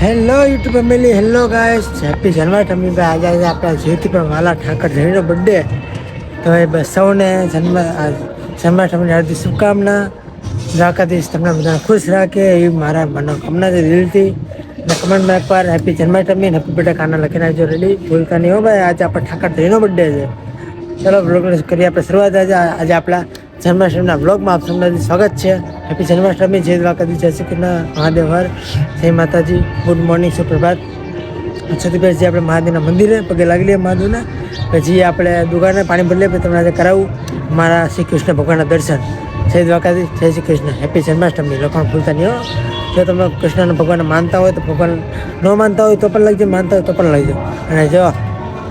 Hello YouTube family hello guys happy Janmashtami ભાઈ. આજે આજે આપણા જીવથી પણ વાલા ઠાકર જણીનો બર્થડે તો એ સૌને જન્મ જન્માષ્ટમીની હાર્દિક શુભકામના. દ્વારકાધીશ તમને બધા ખુશ રાખે એવી મારા મનોકામના છે દિલથી અને કમેન્ટમાં એકવાર happy Janmashtami happy birthday Kana લખીને નાખજો રેડી ભૂલતા નહીં હો ભાઈ. આજે આપણે ઠાકર જણીનો બર્થડે છે. ચલો બ્લોગની કરીએ આપણે શરૂઆત. આજે આજે આપણા જન્માષ્ટમીના બ્લોગમાં આપ સૌનું સ્વાગત છે. હેપી જન્માષ્ટમી. જય દ્વારકાધી જય શ્રી કૃષ્ણ. મહાદેવ હર. જય માતાજી. Good morning સુપ્રભાત. છતીભાઈ જે આપણે મહાદેવના મંદિરે પગે લાગી લઈએ મહાદેવના. પછી આપણે દુકાને પાણી ભરી લઈએ તમને આજે કરાવું મારા શ્રી કૃષ્ણ ભગવાનના દર્શન. જય દ્વારકાધી જય શ્રી કૃષ્ણ. હેપી જન્માષ્ટમી. લખણ ભૂલતા નહીં, હો. જો તમે કૃષ્ણને ભગવાન માનતા હોય તો ભગવાન ન માનતા હોય તો પણ લખજો, માનતા હોય તો પણ લખજો. અને જો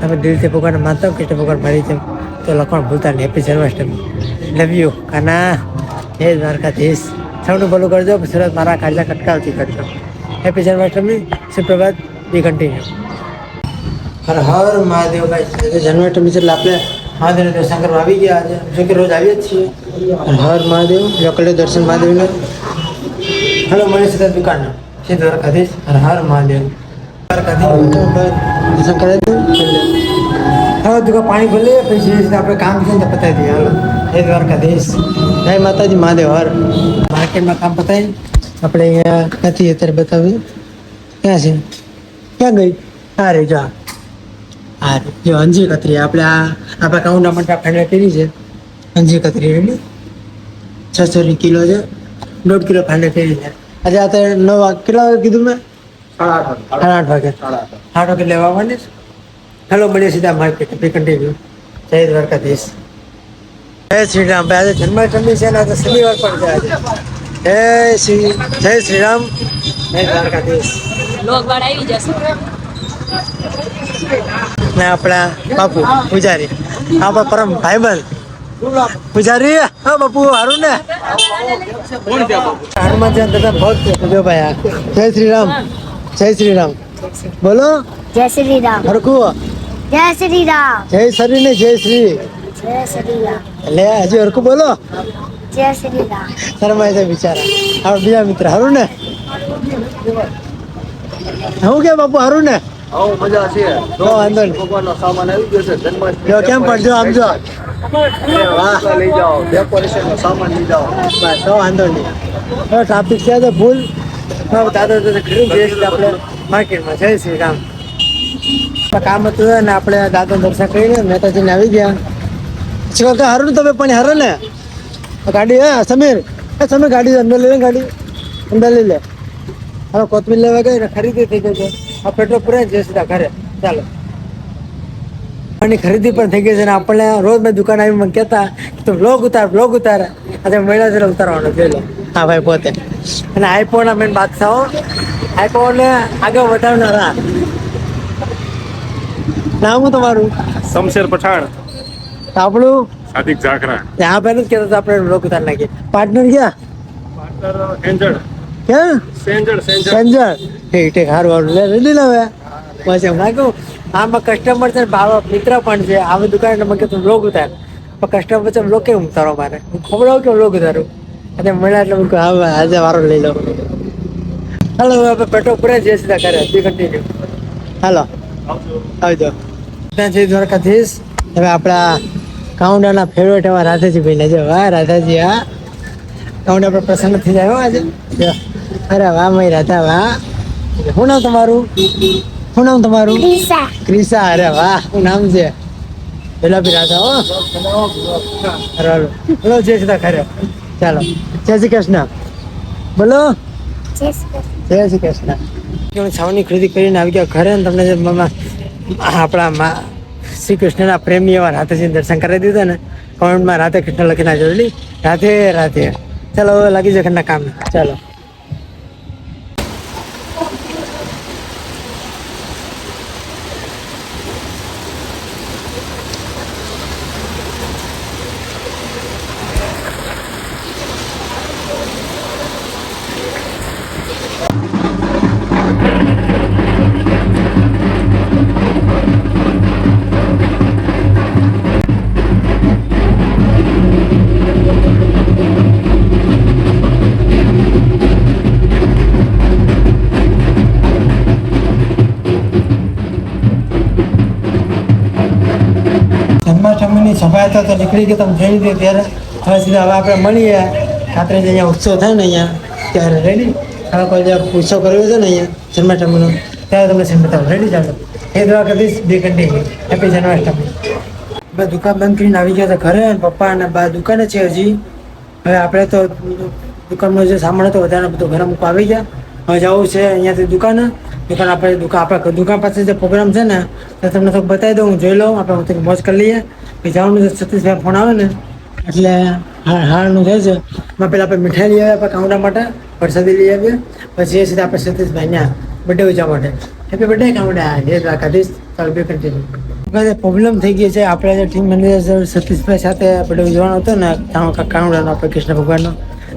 તમે દિલથી ભગવાનને માનતા હોય, કૃષ્ણ ભગવાન મારી જેમ, તો લખણ ભૂલતા નહીં. Happy Janmashtami. Love you Kana જય દ્વારકાધીશ. સૌનું ભલું કરજો સુરત મારા કાઢલા કટકાવતી કરજો. હેપી જન્માષ્ટમી. સુપ્રભાત. બી કન્ટિન્યુ હર હર મહાદેવ ભાઈ. જન્માષ્ટમી છે એટલે આપણે મહાદેવને દર્શન કરવા આવી ગયા આજે. જો કે રોજ આવીએ જ છીએ? હર હર મહાદેવ. લોકલે દર્શન મહાદેવને. હલો મળી સીધા દુકાન છે દ્વારકાધીશ. હર હર મહાદેવ. દ્વારકાધીશ. દર્શન કરે હવે દુકાન પાણી ભરી લે પછી આપણે કામ છે ને પતાવી દઈએ. હાલો. જય દ્વારકાધીશ જય માતાજી, મહાદેવ, હર. માર્કેટમાં કામ પતાવી આપણે અહીંયા નથી અત્યારે બતાવ્યું. ક્યાં છે? ક્યાં ગઈ? હા રે જો. હા રે જો અંજી કતરી. આપણે આ, આપણા કાઉન્ટા માટે ફાઇનલ કરી છે. અંજી કતરી રેડી? છસો કિલો છે. દોઢ કિલો ફાઇનલ કરી છે. આજે આ નવ વાગ- કેટલા વાગે કીધું મેં? સાડા આઠ વાગે. આઠ વાગે. લેવા આવવાની હેલો, મળીએ સીધા માર્કેટ બી કન્ટિન્યુ જય દ્વારકાધીશ. જય શ્રી રામ ભાઈ આજે જન્માષ્ટમી છે ને આજે શનિવાર પણ છે આજે. જય શ્રી જય શ્રી રામ જય દ્વારકાધીશ. લોકવાળ આવી જશે. ને આપણા બાપુ પૂજારી. આપણા પરમ ભાઈબંધ. પૂજારી હા બાપુ હારું ને? હનુમાનજી દાદા ભક્ત જો ભાઈ જય શ્રી રામ જય શ્રી રામ બોલો. જય શ્રી રામ હરકું જય શ્રી રામ જય શ્રી ને જય શ્રી. લે હજી હરખું બોલો. શરમાય છે બિચારા. હવે બીજા મિત્ર હારું ને હું કે બાપુ હારું ને આવો મજા છે. તો વાંધો નહીં. ભગવાનનો સામાન આવી ગયો છે જન્માષ્ટમી જો કેમ પણ જો આમ વાહ. લઈ જાઓ ડેકોરેશન નો સામાન લઈ જાઓ. બસ તો વાંધો નહીં. હવે ટ્રાફિક છે તો ભૂલ. હવે દાદા દાદા ઘણી જઈએ છીએ આપણે માર્કેટમાં જય શ્રી રામ. કામ હતું ને આપણે દાદા દર્શન કરીને મહેતાજીને આવી ગયા. પછી કહો હારું ને તમે પણ હારો ને. ગાડી હા સમીર. એ સમીર ગાડી અંદર લઈ લે ગાડી. અંદર લઈ લે. હવે કોથમીર લેવા ગઈ ને ખરીદી થઈ ગઈ છે. આ પેટ્રોલ પૂરાય જય સીધા ઘરે. ચાલો. અને ખરીદી પણ થઈ ગઈ છે અને આપણને રોજ મેં દુકાન આવી મને કહેતા કે તું બ્લોગ ઉતાર બ્લોગ ઉતાર. આજે મળ્યા જરા ઉતારવાનો જોઈ લો. હા ભાઈ પોતે. અને આઈફોન મેન બાદશાહો. આઈફોન ને આગળ વધારનારા. નામ તમારું? શમશેર પઠાણ. આપણું સાદિક ઝાકરા. ત્યાં ભાઈ નથી કહેતા આપણે લોક ઉતાર નાખીએ. પાર્ટનર ક્યાં? પાર્ટનર સેંજળ. ક્યાં? સેંજળ સંજય ઠીક ઠીક સારું સારું લે રેડી લાવે પછી એમ નાખ્યું આમાં કસ્ટમર છે ભાવા મિત્ર પણ છે. આવી દુકાન મને કે લોક ઉતાર. પણ કસ્ટમર છે બ્લોગ કેમ ઉતારો મારે. હું ખબર કે લોક ઉતારું? અને મળ્યા એટલે હું હા આજે વારો લઈ લઉં. હાલો હવે પેટ્રોલ પૂરે જઈએ સીધા કરે કન્ટિન્યુ હાલો. આવજો. ત્યાં જઈ દ્વારકાધીશ. હવે આપણા કાઉન્ડાના ફેવરેટ એવા રાધાજી ભાઈને જો વાહ રાધાજી હા. કાઉન્ડા પર પ્રસન્ન થઈ જાય હો આજે. જો. અરે વાહ મય રાધા વાહ. શું નામ તમારું? શું નામ તમારું? ક્રિસા અરે વાહ શું નામ છે? પેલા બી રાધા હો. બોલો જય સીધા ખરે ચાલો. જય શ્રી કૃષ્ણ. બોલો. જય શ્રી કૃષ્ણ. જય શ્રી કૃષ્ણ. હું છાવની ખરીદી કરીને આવી ગયા ઘરે ને તમને આપણા શ્રી કૃષ્ણના પ્રેમી એવા રાધેજી દર્શન કરાવી દીધા ને. કમેન્ટમાં રાધે કૃષ્ણ લખી એટલે રાધે રાધે. ચાલો, હવે લાગી જાય ઘરના કામ ચાલો. રસ્તો તો નીકળી ગયો તમે જોઈ લીધો ત્યારે. હવે સીધા હવે આપણે મળીએ. રાત્રે જે અહીંયા ઉત્સવ થાય ને અહીંયા, ત્યારે રેડી. હવે કોઈ ઉત્સવ કર્યો છે ને અહીંયા, જન્માષ્ટમીનો, ત્યારે તમને બતાવું. રેડી, ચાલો. એ દવા કરીશ બે કન્ટિન્યુ હેપી જન્માષ્ટમી. બધા દુકાન બંધ કરીને આવી ગયા હતા ઘરે અને પપ્પા અને બા દુકાને છે હજી. હવે આપણે તો દુકાનનો જે સામાન હતો વધારે બધો ઘરે મૂકવા આવી ગયા. હવે જવું છે અહીંયાથી દુકાને. દુકાન આપણે દુકાન આપણે દુકાન પાસે જે પ્રોગ્રામ છે ને, તો તમને થોડુંક બતાવી દઉં, હું જોઈ લઉં, આપણે હું મોજ કરી લઈએ. જવાનું સતીશભાઈ ફોન આવે ને, એટલે હા, હારનું થાય છે. એમાં પહેલાં આપણે મીઠાઈ લઈ આવ્યા આપણે કાઉન્ટર માટે, પરસાદી લઈ આવીએ, પછી એ સીધા આપણે સતીશભાઈ ત્યાં બર્થડે ઉજવવા માટે. હેપી બર્થડે કાઉન્ડા જય દ્વારકાધીશ. ચાલો બે કન્ટિન્યુ પ્રોબ્લેમ થઈ ગઈ છે, આપણે જે ટીમ મેનેજર સતીશભાઈ સાથે બર્થડે ઉજવવાનો હતો ને કાઉન્ડાનો આપણે કૃષ્ણ ભગવાનનો.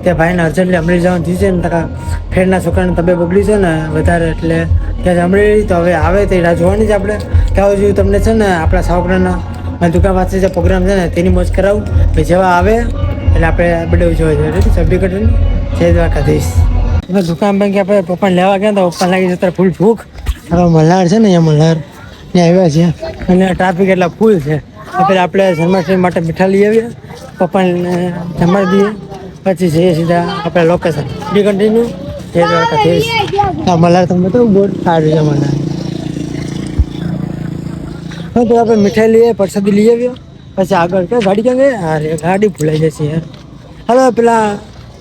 તે ભાઈને અર્જન્ટલી અમરેલી જવાનું થયું છે ને, તકા ફ્રેન્ડના છોકરાને તબિયત બગડી છે ને, વધારે એટલે ત્યાં અમરેલી તો હવે આવે તે રાહ જોવાની જ આપણે. ત્યાં સુધી તમને છે ને, આપણા સાવકરાના મારી દુકાન પાસે જે પ્રોગ્રામ છે ને, તેની મોજ કરાવું. કે જેવા આવે, એટલે આપણે બર્થડે ઉજવવા જોઈએ. સભ્ય કટીને જય દ્વારકાધીશ. હવે દુકાન પર કે આપણે પપ્પાને લેવા ગયા તો પપ્પા લાગી જતા ફૂલ ભૂખ. હવે મલ્હાર છે ને, અહીંયા મલ્હાર. ત્યાં આવ્યા છે. અને ટ્રાફિક એટલા ફૂલ છે. પહેલાં આપણે જન્માષ્ટમી માટે મીઠા લઈ આવીએ. પપ્પાને જમાડી દઈએ. પછી જઈએ સીધા આપણે લોકેશન બી કન્ટિન્યુ જય દ્વારકાધીશ આ મલાર તમને તો બહુ સારું છે મને હા, તો આપણે મીઠાઈ લઈએ, પ્રસાદી લઈ આવ્યો પછી આગળ કે ગાડી ક્યાં ગઈ? અરે ગાડી ભૂલાઈ જશે યાર. હાલો, પેલા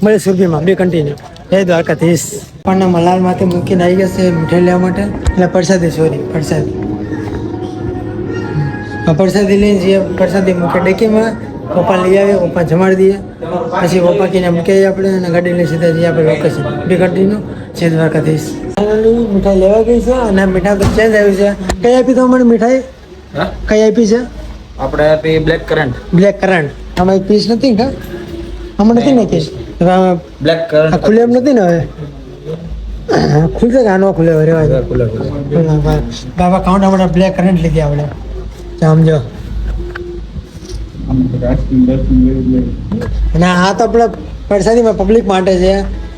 મળે સુરભીમાં. બે કન્ટિન્યુ જય દ્વારકાધીશ પણ મલારમાંથી મૂકીને આવી ગયા છે મીઠાઈ લેવા માટે. એટલે પ્રસાદી સોરી પ્રસાદી. પ્રસાદી લઈને જઈએ, પ્રસાદી મૂકે ડેકીમાં. પપ્પા લઈ આવે પપ્પા જમાડી દઈએ. પછી પપ્પા કીને મૂકી આવીએ આપણે અને ગાડી લઈ સીધા જઈએ આપણે લોકેશન બે કન્ટિન્યુ જય દ્વારકાધીશ. મીઠાઈ લેવા ગઈ છે? અને મીઠાઈ તો ચેન્જ આવ્યું છે. કઈ આપી તો મને મીઠાઈ? કઈ આપી છે? આપણે આપી બ્લેક કરંટ બ્લેક કરંટ આમાં એક પીસ નથી કા આમાં નથી ને પીસ બ્લેક કરંટ ખુલે એમ નથી ને હવે? ખુલશે કે આનો ખુલે રેવા ખુલ્લે ખુલ્લે. બાબા કાઉન્ટ આપણે બ્લેક કરંટ લીધી આપણે. સમજો અને આ તો આપણે પ્રસાદીમાં પબ્લિક માટે છે.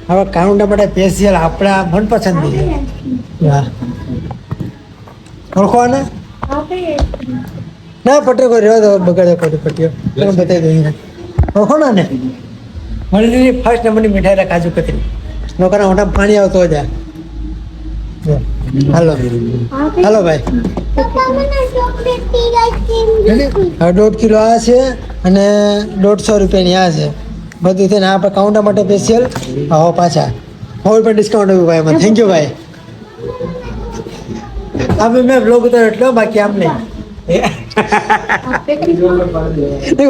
હવે કાઉન્ટર માટે સ્પેશિયલ આપણા મનપસંદ છે. વાહ ઓળખો ને ના પટ્ટો કોઈ રહ્યો દો, બગાડે પટ્ટીઓ તમે બતાવી દો એને? ઓળખો ને મળી મળેલી ફર્સ્ટ નંબરની મીઠાઈ કાજુ કતરી લોકોના મોટા પાણી આવતો જાય હાલો હાલો ભાઈ દોઢ કિલો આ છે અને દોઢસો રૂપિયાની આ છે. બધું થઈને આપણે કાઉન્ટર માટે સ્પેશિયલ હો પાછા. હોય પણ ડિસ્કાઉન્ટ આવ્યું ભાઈ એમાં થેન્ક યુ ભાઈ આપણે મેં બ્લોગ ઉતાર એટલો બાકી આમ નહીં.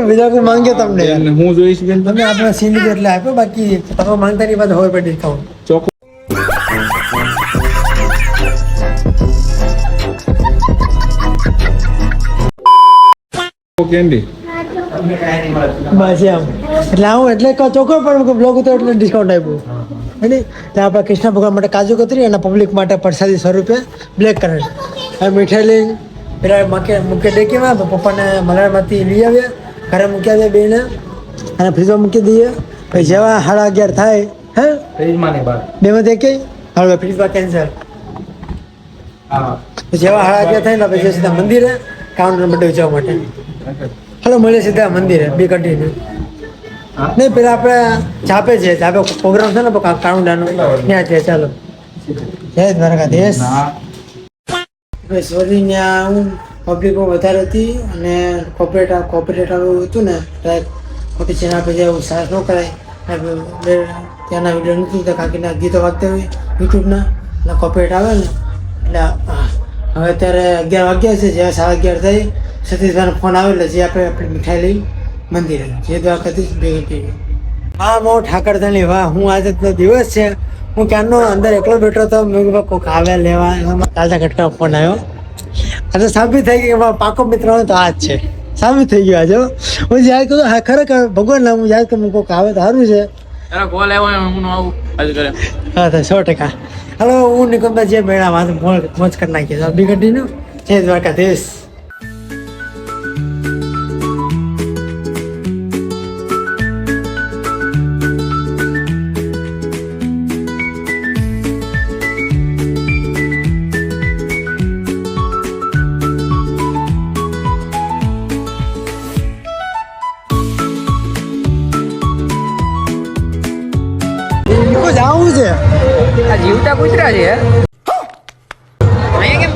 બીજા કોઈ માંગે તમને હું જોઈશ તમે આપણે સીન એટલે આપ્યો બાકી તમે માંગતા ની વાત હોય પણ ડિસ્કાઉન્ટ કેન્ડી? બસ એમ. એટલે હું એટલે ચોખ્ખો પણ બ્લોગ ઉતર એટલે ડિસ્કાઉન્ટ આપ્યું. એટલે ત્યાં આપણે કૃષ્ણ ભગવાન માટે કાજુ કતરી અને પબ્લિક માટે પ્રસાદી સ્વરૂપે બ્લેક કરંટ મીઠાઈ લઈ પેલા મૂકે મૂકે ડેકીમાં તો પપ્પાને મલાડમાંથી લઈ આવ્યા ઘરે મૂકી આવ્યા બેને અને ફ્રીજમાં મૂકી દઈએ. પછી જેવા સાડા અગિયાર થાય હે? ફ્રીજમાં ની બહાર બેમાંથી એક હવે ફ્રીજમાં કેન્સલ હા જેવા સાડા થાય ને પછી સીધા મંદિરે, કાઉન્ટર બધે જવા માટે. હલો, મળીએ સીધા મંદિરે, બી કન્ટિન્યુ નહીં, પેલા આપણે છાપે છે છાપે પ્રોગ્રામ છે ને કાઉન્ડાનો ત્યાં છે, ચાલો. જય દ્વારકાધીશ. ભાઈ સોરી ત્યાં હું પબ્લિકો વધારે હતી અને કોપરેટ કોપરેટ હતું ને ડાયરેક્ટ ખોટી ચેનલ જાય એવું સાસ ન કરાય. ત્યાંના વીડિયો નથી કાકીના ગીતો વાગતા હોય યુટ્યુબના એટલે કોપરેટ આવે ને. એટલે હવે અત્યારે અગિયાર વાગ્યા છે, જ્યાં સાડા અગિયાર થઈ, સતીશભાઈનો ફોન આવે એટલે જે આપણે આપણી મીઠાઈ લઈ, મંદિરે, જે દ્વારકાધીશ ભેગી ઘંટી હા, મો ઠાકરધાની વાહ, હું આજે તો દિવસ છે, હું ક્યારનો અંદર એકલો બેઠો હતો, મેં કીધું કોઈક આવે, લેવા. એમાં કાલતા કટકા ફોન આવ્યો. આજે સાબિત થઈ ગયું કે પાકો મિત્ર તો આ જ છે. સાબિત થઈ ગયું આજે, હું. યાદ કરું, હા, ખરેખર ભગવાન હું યાદ કરું કોઈક આવે તો સારું છે. એનો કોલ આવ્યો હું આવું. હજુ હા, તો સો ટકા. હલો, હું નિકમતા જે મેળા માં મોજ કરી નાખીએ. બી કન્ટિન્યુ જય દ્વારકાધીશ.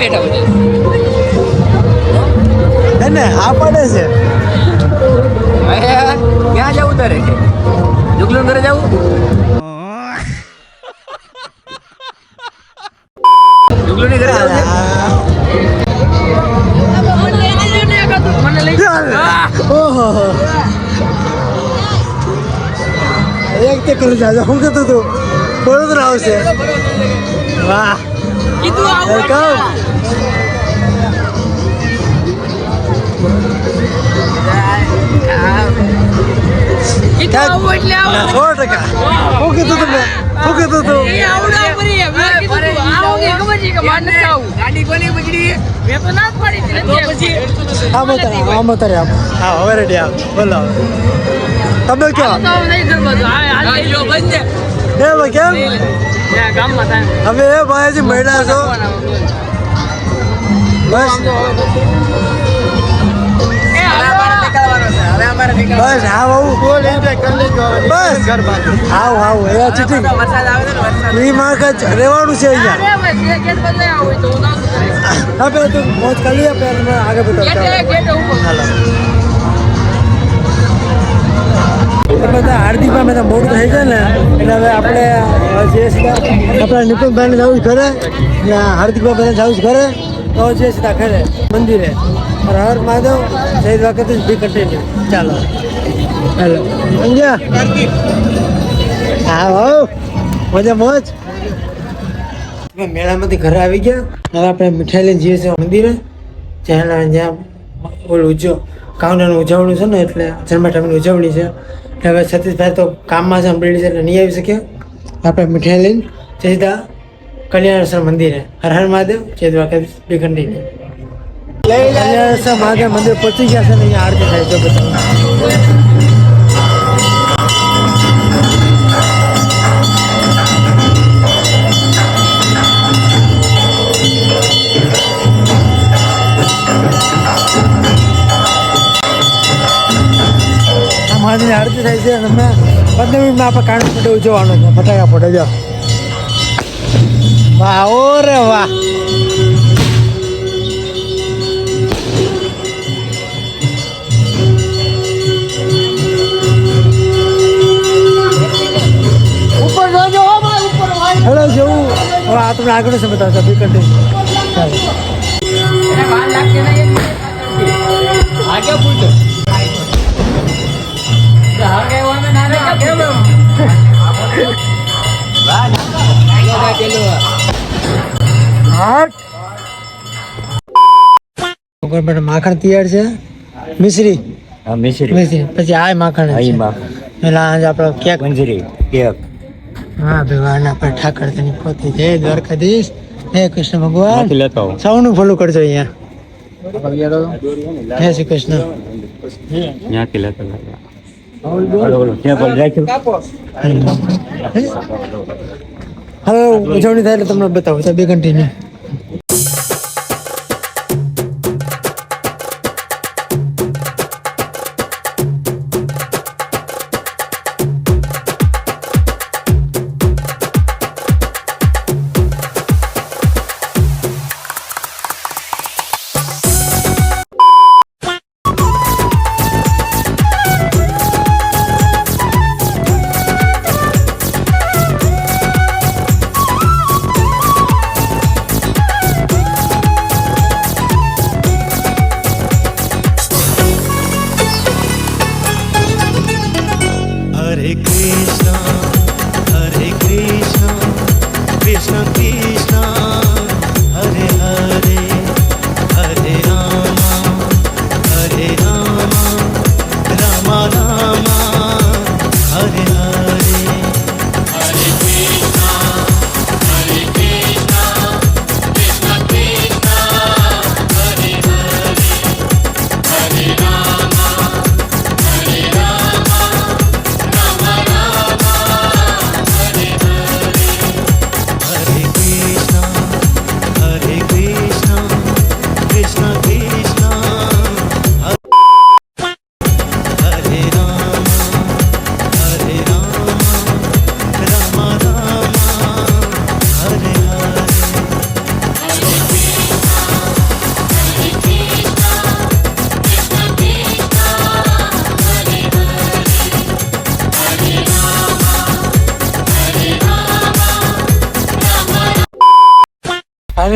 બેઠા બધા એને આ પડે છે. ક્યાં જવું તારે? જુગલું ઘરે જવું? ઘરે? મને લઈ હા. ઓહો. એક તે કરી જાજો હું કહેતો તું વડોદરા આવશે. વાહ. કીધું આવું સો ટકા. હું કીધું તમને હું કીધું તું. એ આવડા પરી મેં કીધું તું આવું કે ખબર કે માર આવું. ગાડી કોની બગડી. મેં તો ના પડી પાડી તો પછી આમ ઉતરે આમ ઉતરે આમ હા હવે રેડી આમ બોલો. તમે કયો? તો નહીં દરવાજો આ આ જો બંધ એ ભાઈ કેમ? હવે એ ભાઈજી મળ્યા છો. બસ. હવે અમારે નીકળવાનો બસ. એન્જોય આવું લેજો બસ આવ આવ એ ચીટિંગ વરસાદ આવે ને વરસાદ. એ માં કચ રહેવાનું છે અહીંયા. જે હું હવે તું મોજ કરી લે પહેલા મેં આગળ ગેટ બતાવતા ગેટ ઉપર. હાલો એ બધા હાર્દિકભાઈ બધા મોડું થઈ જાય ને એટલે હવે આપણે જે સીધા આપણા નિપુણભાઈને જવું છે ઘરે ને હાર્દિકભાઈ બધા જવું છે ઘરે તો જે સીધા ઘરે મંદિરે. હર મહાદેવ જય દ્વારકાધીશ બી કન્ટિન્યુ ચાલો. હેલો. સમજ્યા? હા હો. મજા મોજ? મેળામાંથી ઘરે આવી ગયા? હવે આપણે મીઠાઈ લઈને જઈએ છીએ મંદિરે. જ્યાં જ્યાં ઓલું ઉજવ કાઉન્ટરનું ઉજવણી છે ને એટલે જન્માષ્ટમીની ઉજવણી છે. એટલે હવે સતીશભાઈ તો કામમાં છે અમરેલી છે એટલે નહીં આવી શકે આપણે મીઠાઈ લઈને સીધા કલ્યાણેશ્વર મંદિરે. હર હર મહાદેવ જય દ્વારકાધીશ બી કન્ટિન્યુ કલ્યાણેશ્વર મહાદેવ મંદિર પહોંચી ગયા છે ને અહીંયા આરતી થાય છે બધા. મહાદેવની આરતી થાય છે અને અમે પંદર મિનિટમાં આપણે કાણું ફોટો ઉજવવાનો છે. ફટાકા ફોટો જો. વાહ ઓ રે વાહ હેલો જેવું હવે આ તમને આગળ છે બતાવશે બી કન્ટિન્યુ ચાલો. માખણ તૈયાર છે? મિશ્રી? મિશ્રી. મિશ્રી. પછી આ માખણ. પેલા આજે આપણો કેક. મંજરી કેક. હા ભગવાન આપણે ઠાકર તેની પોતે. જય દ્વારકાધીશ. હે કૃષ્ણ ભગવાન. સૌનું ફોલો કરજો અહીંયા. જય શ્રી કૃષ્ણ. ત્યાંથી લેતો હવે ઉજવણી થાય એટલે તમને બતાવું. બે કન્ટિન્યુ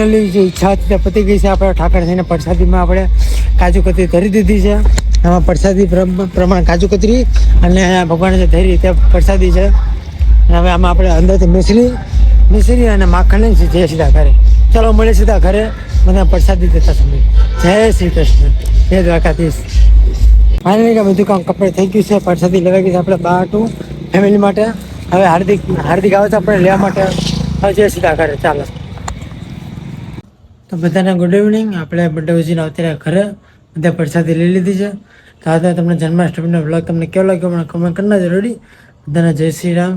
ફાઇનલી જે ઈચ્છા હતી તે પતી ગઈ છે. આપણે ઠાકર થઈને પ્રસાદીમાં આપણે કાજુ કતરી ધરી દીધી છે. એમાં પ્રસાદી પ્રમ- પ્રમાણે કાજુ કતરી અને ભગવાને જે ધરી તે પ્રસાદી છે. હવે આમાં આપણે અંદરથી મિશ્રી મિશ્રી અને માખણ લઈને જય સીધા ઘરે. ચાલો મળે સીધા ઘરે. બધા પ્રસાદી દેતા સમય. જય શ્રી કૃષ્ણ. જય દ્વારકાધીશ. ફાઇનલી બધું કામ કપડે થઈ ગયું છે. પ્રસાદી લેવા ગઈ છે આપણે બહાર ટુ ફેમિલી માટે. હવે હાર્દિક હાર્દિક આવે છે આપણે લેવા માટે. હવે જય સીધા ઘરે. ચાલો. તો બધાને ગુડ ઇવનિંગ આપણે બર્થડે ઉજીને અત્યારે ઘરે બધા પ્રસાદી લઈ લીધી છે. તો આજે તમને જન્માષ્ટમીનો બ્લોગ તમને કેવો લાગ્યો મને કમેન્ટ કરના જરૂરી. બધાને જય શ્રી રામ.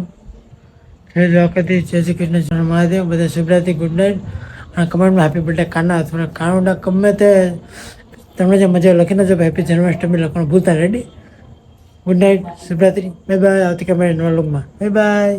જય દ્વારકાધીશ, જય શ્રી કૃષ્ણ, જય મહાદેવ. બધા શુભરાત્રી ગુડ નાઇટ અને કમેન્ટમાં હેપી બર્થડે કાના તમને કાનુડા, ગમે તે તમને જે મજા લખીને જો હેપી જન્માષ્ટમી લખવાનું ભૂલતા રેડી ગુડ નાઇટ શુભરાત્રી. બાય બાય આવતીકાલે નવા લોગમાં બાય બાય